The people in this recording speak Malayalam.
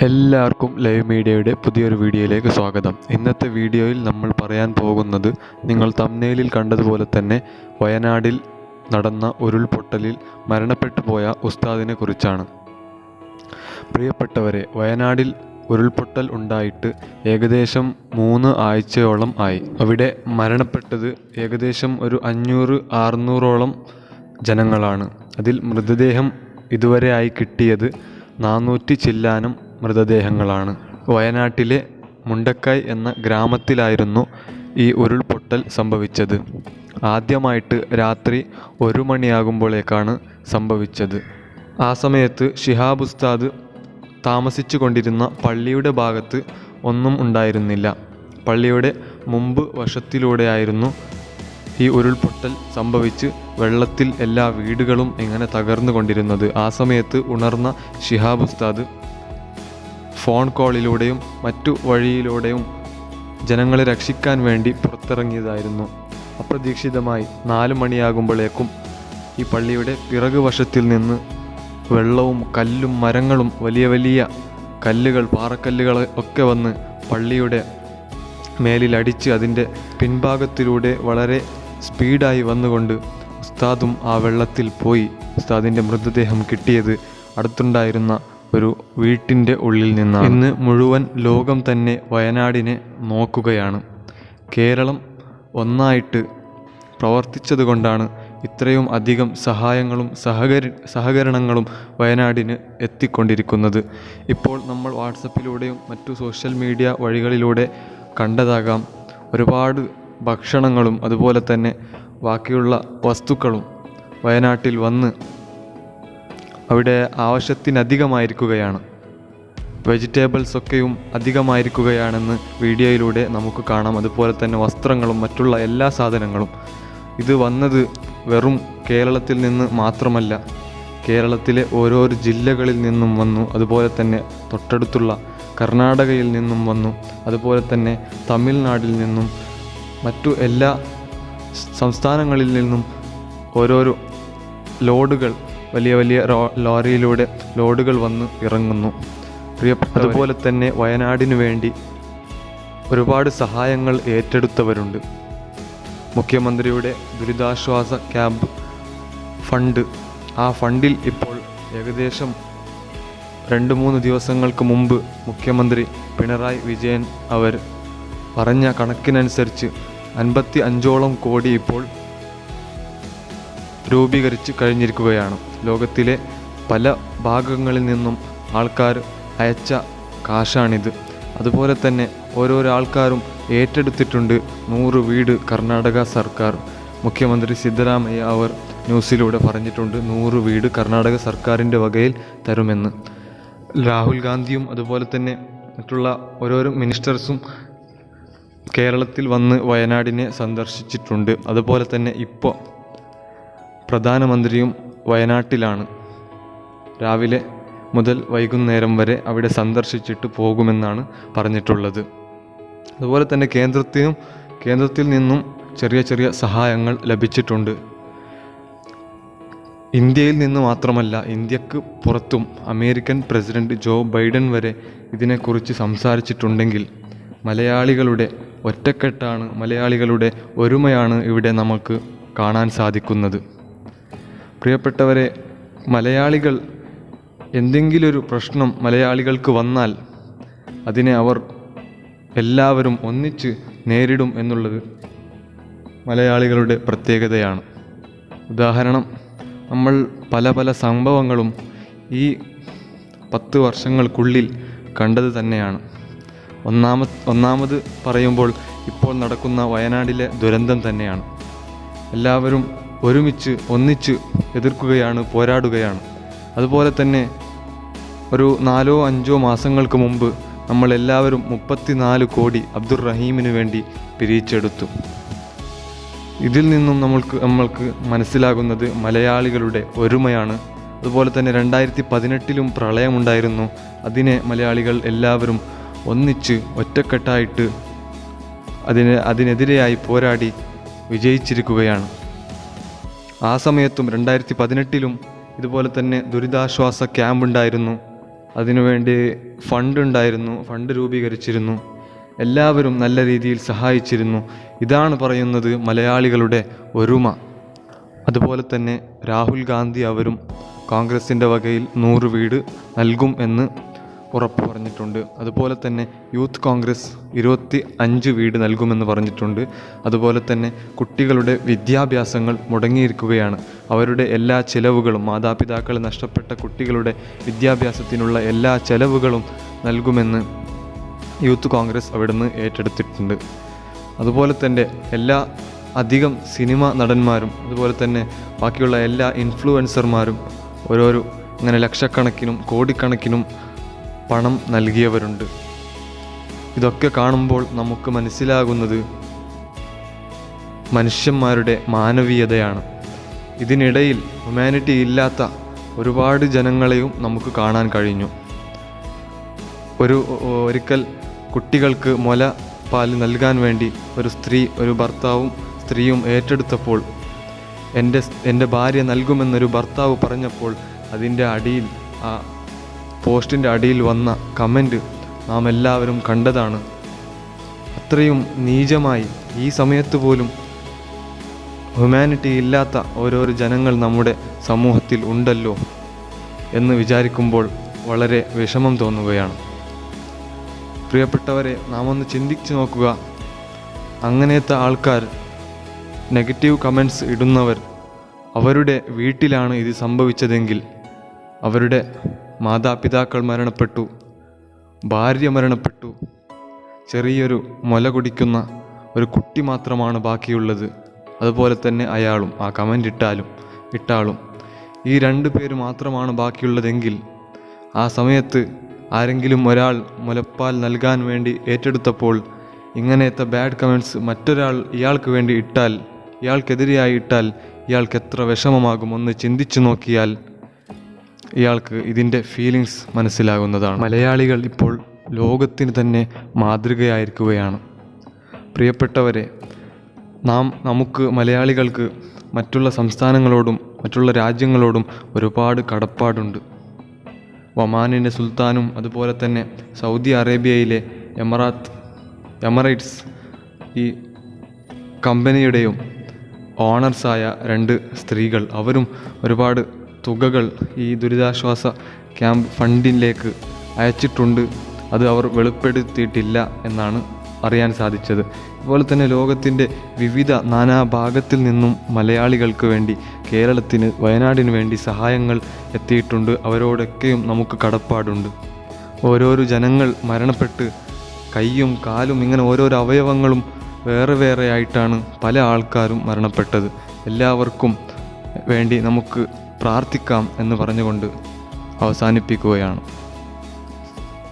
എല്ലാവർക്കും ലൈവ് മീഡിയയുടെ പുതിയൊരു വീഡിയോയിലേക്ക് സ്വാഗതം. ഇന്നത്തെ വീഡിയോയിൽ നമ്മൾ പറയാൻ പോകുന്നത് നിങ്ങൾ തമ്നയിലിൽ കണ്ടതുപോലെ തന്നെ വയനാടിൽ നടന്ന ഉരുൾപൊട്ടലിൽ മരണപ്പെട്ടു പോയ ഉസ്താദിനെ കുറിച്ചാണ്. പ്രിയപ്പെട്ടവരെ വയനാടിൽ ഉരുൾപൊട്ടൽ ഉണ്ടായിട്ട് ഏകദേശം മൂന്ന് ആഴ്ചയോളം ആയി. അവിടെ മരണപ്പെട്ടത് ഏകദേശം ഒരു അഞ്ഞൂറ് അറുന്നൂറോളം ജനങ്ങളാണ്. അതിൽ മൃതദേഹം ഇതുവരെ ആയി കിട്ടിയത് നാനൂറ്റി ചില്ലാനം മൃതദേഹങ്ങളാണ്. വയനാട്ടിലെ മുണ്ടക്കായ് എന്ന ഗ്രാമത്തിലായിരുന്നു ഈ ഉരുൾപൊട്ടൽ സംഭവിച്ചത്. ആദ്യമായിട്ട് രാത്രി ഒരു മണിയാകുമ്പോഴേക്കാണ് സംഭവിച്ചത്. ആ സമയത്ത് ഷിഹാബ് ഉസ്താദ് താമസിച്ചു കൊണ്ടിരുന്ന പള്ളിയുടെ ഭാഗത്ത് ഒന്നും ഉണ്ടായിരുന്നില്ല. പള്ളിയുടെ മുമ്പ് വശത്തിലൂടെയായിരുന്നു ഈ ഉരുൾപൊട്ടൽ സംഭവിച്ച് വെള്ളത്തിൽ എല്ലാ വീടുകളും ഇങ്ങനെ തകർന്നു കൊണ്ടിരുന്നത് ആ സമയത്ത് ഉണർന്ന ഷിഹാബ് ഉസ്താദ് ഫോൺ കോളിലൂടെയും മറ്റു വഴിയിലൂടെയും ജനങ്ങളെ രക്ഷിക്കാൻ വേണ്ടി പുറത്തിറങ്ങിയതായിരുന്നു. അപ്രതീക്ഷിതമായി നാല് മണിയാകുമ്പോഴേക്കും ഈ പള്ളിയുടെ പിറകു വശത്തിൽ നിന്ന് വെള്ളവും കല്ലും മരങ്ങളും വലിയ വലിയ കല്ലുകൾ പാറക്കല്ലുകൾ ഒക്കെ വന്ന് പള്ളിയുടെ മേലിലടിച്ച് അതിന്റെ പിൻഭാഗത്തിലൂടെ വളരെ സ്പീഡായി വന്നുകൊണ്ട് ഉസ്താദും ആ വെള്ളത്തിൽ പോയി ഉസ്താദിന്റെ മൃതദേഹം കിട്ടിയത് അടുത്തുണ്ടായിരുന്ന ഒരു വീട്ടിന്റെ ഉള്ളിൽ നിന്നാണ്. ഇന്ന് മുഴുവൻ ലോകം തന്നെ വയനാടിനെ നോക്കുകയാണ്. കേരളം ഒന്നായിട്ട് പ്രവർത്തിച്ചതുകൊണ്ടാണ് ഇത്രയും അധികം സഹായങ്ങളും സഹകരി സഹകരണങ്ങളും വയനാടിന് എത്തിക്കൊണ്ടിരിക്കുന്നത്. ഇപ്പോൾ നമ്മൾ വാട്സപ്പിലൂടെയും മറ്റു സോഷ്യൽ മീഡിയ വഴികളിലൂടെ കണ്ടതാകാം. ഒരുപാട് ഭക്ഷണങ്ങളും അതുപോലെ തന്നെ ബാക്കിയുള്ള വസ്തുക്കളും വയനാട്ടിൽ വന്ന് അവിടെ ആവശ്യത്തിനധികമായിരിക്കുകയാണ്. വെജിറ്റബിൾസ് ഒക്കെയും അധികമായിരിക്കുകയാണെന്ന് വീഡിയോയിലൂടെ നമുക്ക് കാണാം. അതുപോലെ തന്നെ വസ്ത്രങ്ങളും മറ്റുള്ള എല്ലാ സാധനങ്ങളും. ഇത് വന്നത് വെറും കേരളത്തിൽ നിന്ന് മാത്രമല്ല കേരളത്തിലെ ഓരോരോ ജില്ലകളിൽ നിന്നും വന്നു. അതുപോലെ തന്നെ തൊട്ടടുത്തുള്ള കർണാടകയിൽ നിന്നും വന്നു. അതുപോലെ തന്നെ തമിഴ്നാട്ടിൽ നിന്നും മറ്റു എല്ലാ സംസ്ഥാനങ്ങളിൽ നിന്നും ഓരോരോ ലോഡുകൾ വലിയ വലിയ ലോറിയിലൂടെ ലോഡുകൾ വന്ന് ഇറങ്ങുന്നു. അതുപോലെ തന്നെ വയനാടിനു വേണ്ടി ഒരുപാട് സഹായങ്ങൾ ഏറ്റെടുത്തവരുണ്ട്. മുഖ്യമന്ത്രിയുടെ ദുരിതാശ്വാസ ക്യാമ്പ് ഫണ്ട്. ആ ഫണ്ടിൽ ഇപ്പോൾ ഏകദേശം രണ്ട് മൂന്ന് ദിവസങ്ങൾക്ക് മുമ്പ് മുഖ്യമന്ത്രി പിണറായി വിജയൻ അവർ പറഞ്ഞ കണക്കിനനുസരിച്ച് അൻപത്തി അഞ്ചോളം കോടി ഇപ്പോൾ രൂപീകരിച്ച് കഴിഞ്ഞിരിക്കുകയാണ്. ലോകത്തിലെ പല ഭാഗങ്ങളിൽ നിന്നും ആൾക്കാർ അയച്ച കാശാണിത്. അതുപോലെ തന്നെ ഓരോരോ ആൾക്കാരും ഏറ്റെടുത്തിട്ടുണ്ട് നൂറ് വീട് കർണാടക സർക്കാർ. മുഖ്യമന്ത്രി സിദ്ധരാമയ്യ അവർ ന്യൂസിലൂടെ പറഞ്ഞിട്ടുണ്ട് നൂറ് വീട് കർണാടക സർക്കാരിന്റെ വകയിൽ തരുമെന്ന്. രാഹുൽ ഗാന്ധിയും അതുപോലെ തന്നെ മറ്റുള്ള ഓരോരോ മിനിസ്റ്റേഴ്സും കേരളത്തിൽ വന്ന് വയനാടിനെ സന്ദർശിച്ചിട്ടുണ്ട്. അതുപോലെ തന്നെ ഇപ്പോൾ പ്രധാനമന്ത്രിയും വയനാട്ടിലാണ്. രാവിലെ മുതൽ വൈകുന്നേരം വരെ അവിടെ സന്ദർശിച്ചിട്ട് പോകുമെന്നാണ് പറഞ്ഞിട്ടുള്ളത്. അതുപോലെ തന്നെ കേന്ദ്രത്തിനും കേന്ദ്രത്തിൽ നിന്നും ചെറിയ ചെറിയ സഹായങ്ങൾ ലഭിച്ചിട്ടുണ്ട്. ഇന്ത്യയിൽ നിന്ന് മാത്രമല്ല ഇന്ത്യയ്ക്ക് പുറത്തും അമേരിക്കൻ പ്രസിഡന്റ് ജോ ബൈഡൻ വരെ ഇതിനെക്കുറിച്ച് സംസാരിച്ചിട്ടുണ്ടെങ്കിൽ മലയാളികളുടെ ഒറ്റക്കെട്ടാണ് മലയാളികളുടെ ഒരുമയാണ് ഇവിടെ നമുക്ക് കാണാൻ സാധിക്കുന്നത്. പ്രിയപ്പെട്ടവരെ മലയാളികൾ എന്തെങ്കിലൊരു പ്രശ്നം മലയാളികൾക്ക് വന്നാൽ അതിനെ അവർ എല്ലാവരും ഒന്നിച്ച് നേരിടും എന്നുള്ളത് മലയാളികളുടെ പ്രത്യേകതയാണ്. ഉദാഹരണം നമ്മൾ പല പല സംഭവങ്ങളും ഈ പത്ത് വർഷങ്ങൾക്കുള്ളിൽ കണ്ടത് തന്നെയാണ്. ഒന്നാമ ഒന്നാമത് പറയുമ്പോൾ ഇപ്പോൾ നടക്കുന്ന വയനാടിലെ ദുരന്തം തന്നെയാണ്. എല്ലാവരും ഒരുമിച്ച് ഒന്നിച്ച് എതിർക്കുകയാണ് പോരാടുകയാണ്. അതുപോലെ തന്നെ ഒരു നാലോ അഞ്ചോ മാസങ്ങൾക്ക് മുമ്പ് നമ്മളെല്ലാവരും മുപ്പത്തിനാല് കോടി അബ്ദുർ റഹീമിന് വേണ്ടി പിരിച്ചെടുത്തു. ഇതിൽ നിന്നും നമ്മൾക്ക് നമ്മൾക്ക് മനസ്സിലാകുന്നത് മലയാളികളുടെ ഒരുമയാണ്. അതുപോലെ തന്നെ രണ്ടായിരത്തി പതിനെട്ടിലും പ്രളയമുണ്ടായിരുന്നു. അതിനെ മലയാളികൾ എല്ലാവരും ഒന്നിച്ച് ഒറ്റക്കെട്ടായിട്ട് അതിന് അതിനെതിരെയായി പോരാടി വിജയിച്ചിരിക്കുകയാണ്. ആ സമയത്തും രണ്ടായിരത്തി പതിനെട്ടിലും ഇതുപോലെ തന്നെ ദുരിതാശ്വാസ ക്യാമ്പ് ഉണ്ടായിരുന്നു. അതിനുവേണ്ടി ഫണ്ട് ഉണ്ടായിരുന്നു ഫണ്ട് രൂപീകരിച്ചിരുന്നു. എല്ലാവരും നല്ല രീതിയിൽ സഹായിച്ചിരുന്നു. ഇതാണ് പറയുന്നത് മലയാളികളുടെ ഒരുമ. അതുപോലെ തന്നെ രാഹുൽ ഗാന്ധി അവരും കോൺഗ്രസിന്റെ വകയിൽ നൂറ് വീട് നൽകും എന്ന് ഉറപ്പ് പറഞ്ഞിട്ടുണ്ട്. അതുപോലെ തന്നെ യൂത്ത് കോൺഗ്രസ് ഇരുപത്തി അഞ്ച് വീട് നൽകുമെന്ന് പറഞ്ഞിട്ടുണ്ട്. അതുപോലെ തന്നെ കുട്ടികളുടെ വിദ്യാഭ്യാസങ്ങൾ മുടങ്ങിയിരിക്കുകയാണ്. അവരുടെ എല്ലാ ചെലവുകളും മാതാപിതാക്കൾ നഷ്ടപ്പെട്ട കുട്ടികളുടെ വിദ്യാഭ്യാസത്തിനുള്ള എല്ലാ ചെലവുകളും നൽകുമെന്ന് യൂത്ത് കോൺഗ്രസ് അവിടുന്ന് ഏറ്റെടുത്തിട്ടുണ്ട്. അതുപോലെ തന്നെ എല്ലാ അധികം സിനിമ നടന്മാരും അതുപോലെ തന്നെ ബാക്കിയുള്ള എല്ലാ ഇൻഫ്ലുവൻസർമാരും ഓരോരോ ഇങ്ങനെ ലക്ഷക്കണക്കിനും കോടിക്കണക്കിനും പണം നൽകിയവരുണ്ട്. ഇതൊക്കെ കാണുമ്പോൾ നമുക്ക് മനസ്സിലാകുന്നത് മനുഷ്യന്മാരുടെ മാനവീയതയാണ്. ഇതിനിടയിൽ ഹ്യൂമാനിറ്റി ഇല്ലാത്ത ഒരുപാട് ജനങ്ങളെയും നമുക്ക് കാണാൻ കഴിഞ്ഞു. ഒരു ഒരിക്കൽ കുട്ടികൾക്ക് മുല പാൽ നൽകാൻ വേണ്ടി ഒരു സ്ത്രീ ഒരു ഭർത്താവും സ്ത്രീയും ഏറ്റെടുത്തപ്പോൾ എന്റെ എന്റെ ഭാര്യ നൽകുമെന്നൊരു ഭർത്താവ് പറഞ്ഞപ്പോൾ അതിന്റെ അടിയിൽ ആ പോസ്റ്റിന്റെ അടിയിൽ വന്ന കമന്റ് നാം എല്ലാവരും കണ്ടതാണ്. അത്രയും നീചമായി ഈ സമയത്ത് പോലും ഹ്യൂമാനിറ്റി ഇല്ലാത്ത ഓരോരോ ജനങ്ങൾ നമ്മുടെ സമൂഹത്തിൽ ഉണ്ടല്ലോ എന്ന് വിചാരിക്കുമ്പോൾ വളരെ വിഷമം തോന്നുകയാണ്. പ്രിയപ്പെട്ടവരെ നാം ഒന്ന് ചിന്തിച്ചു നോക്കുക. അങ്ങനത്തെ ആൾക്കാർ നെഗറ്റീവ് കമൻസ് ഇടുന്നവർ അവരുടെ വീട്ടിലാണ് ഇത് സംഭവിച്ചതെങ്കിൽ അവരുടെ മാതാപിതാക്കൾ മരണപ്പെട്ടു ഭാര്യ മരണപ്പെട്ടു. ചെറിയൊരു മുല കുടിക്കുന്ന ഒരു കുട്ടി മാത്രമാണ് ബാക്കിയുള്ളത്. അതുപോലെ തന്നെ അയാളും ആ കമന്റ് ഇട്ടാലും ഇട്ടാളും. ഈ രണ്ട് പേര് മാത്രമാണ് ബാക്കിയുള്ളതെങ്കിൽ ആ സമയത്ത് ആരെങ്കിലും ഒരാൾ മുലപ്പാൽ നൽകാൻ വേണ്ടി ഏറ്റെടുത്തപ്പോൾ ഇങ്ങനത്തെ ബാഡ് കമൻസ് മറ്റൊരാൾ ഇയാൾക്ക് വേണ്ടി ഇട്ടാൽ ഇയാൾക്കെതിരെയായി ഇട്ടാൽ ഇയാൾക്ക് എത്ര വിഷമമാകും ഒന്ന് ചിന്തിച്ചു നോക്കിയാൽ ഇയാൾക്ക് ഇതിന്റെ ഫീലിങ്സ് മനസ്സിലാകുന്നതാണ്. മലയാളികൾ ഇപ്പോൾ ലോകത്തിന് തന്നെ മാതൃകയായിരിക്കുകയാണ്. പ്രിയപ്പെട്ടവരെ നാം നമുക്ക് മലയാളികൾക്ക് മറ്റുള്ള സംസ്ഥാനങ്ങളോടും മറ്റുള്ള രാജ്യങ്ങളോടും ഒരുപാട് കടപ്പാടുണ്ട്. ഒമാനിന്റെ സുൽത്താനും അതുപോലെ തന്നെ സൗദി അറേബ്യയിലെ എമറാത്ത് എമറേറ്റ്സ് ഈ കമ്പനിയുടെയും ഓണേഴ്സായ രണ്ട് സ്ത്രീകൾ അവരും ഒരുപാട് തുകകൾ ഈ ദുരിതാശ്വാസ ക്യാമ്പ് ഫണ്ടിലേക്ക് അയച്ചിട്ടുണ്ട്. അത് അവർ വെളിപ്പെടുത്തിയിട്ടില്ല എന്നാണ് അറിയാൻ സാധിച്ചത്. അതുപോലെ തന്നെ ലോകത്തിന്റെ വിവിധ നാനാഭാഗത്തിൽ നിന്നും മലയാളികൾക്ക് വേണ്ടി കേരളത്തിന് വയനാടിന് വേണ്ടി സഹായങ്ങൾ എത്തിയിട്ടുണ്ട്. അവരോടൊക്കെയും നമുക്ക് കടപ്പാടുണ്ട്. ഓരോരോ ജനങ്ങൾ മരണപ്പെട്ട് കൈയും കാലും ഇങ്ങനെ ഓരോരോ അവയവങ്ങളും വേറെ വേറെ ആയിട്ടാണ് പല ആൾക്കാരും മരണപ്പെട്ടത്. എല്ലാവർക്കും വേണ്ടി നമുക്ക് പ്രാർത്ഥിക്കാം എന്ന് പറഞ്ഞുകൊണ്ട് അവസാനിപ്പിക്കുകയാണ്.